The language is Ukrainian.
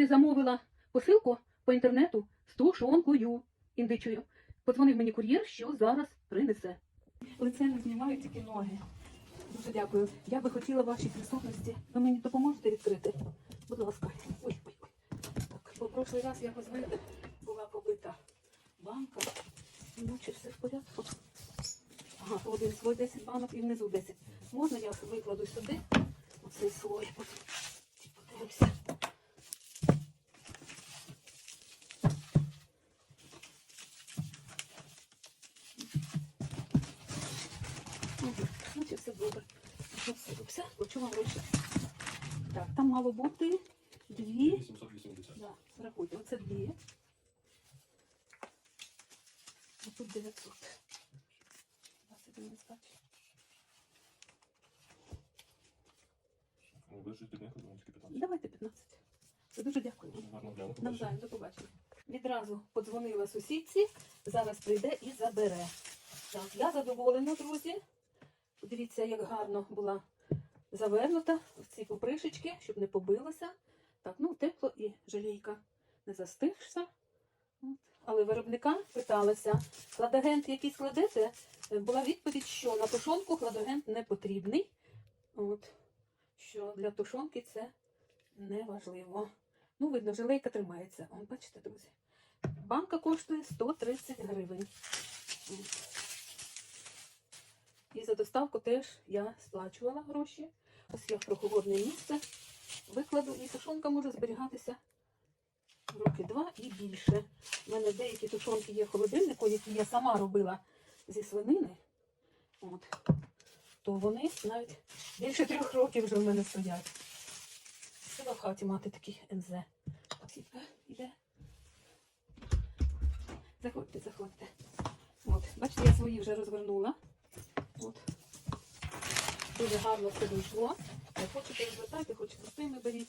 друзі, замовила посилку по інтернету з тушонкою індичою. Подзвонив мені кур'єр, що зараз принесе. Лице не знімаю, тільки ноги. Дуже дякую. Я би хотіла вашій присутності. Ви мені допоможете відкрити? Будь ласка. Ой, ой, ой. Так, бо прошлий раз я позвонила, була побита банка. Ну, все в порядку? Ага, один слой 10 банок і внизу 10. Можна я викладу сюди оцей слой? Подивимося. Ага, Значить, все добре. Ну, все, вам гроші. Так, там мало бути дві. 880. Да, рахуйте, оце дві. А тут 900. 21 нестачі. Ну, ви тому тільки 15. Давайте 15. Це дуже дякую. Гарно гляну. Навзаєм, до побачення. Відразу подзвонила сусідці, зараз прийде і забере. Так, я задоволена, друзі. Подивіться, як гарно була завернута в ці попришечки, щоб не побилася. Так, ну тепло і жалійка не застигша. От. Але виробника питалася, хладагент, який складете, Е, була відповідь, що на тушонку хладагент не потрібний. От. Що для тушонки це не важливо. Ну, видно, жилейка тримається. О, бачите, друзі. Банка коштує 130 гривень. І за доставку теж я сплачувала гроші. Ось я в прохолодне місце викладу, і тушонка може зберігатися роки два і більше. У мене деякі тушонки є в холодильнику, які я сама робила зі свинини. От. То вони навіть більше трьох років вже в мене стоять. Треба в хаті мати такий НЗ. Сітка. Заходьте, заходьте. От, бачите, я свої вже розвернула. От. Дуже гарно все вийшло. Хочете, розвертайте, хочете з беріть.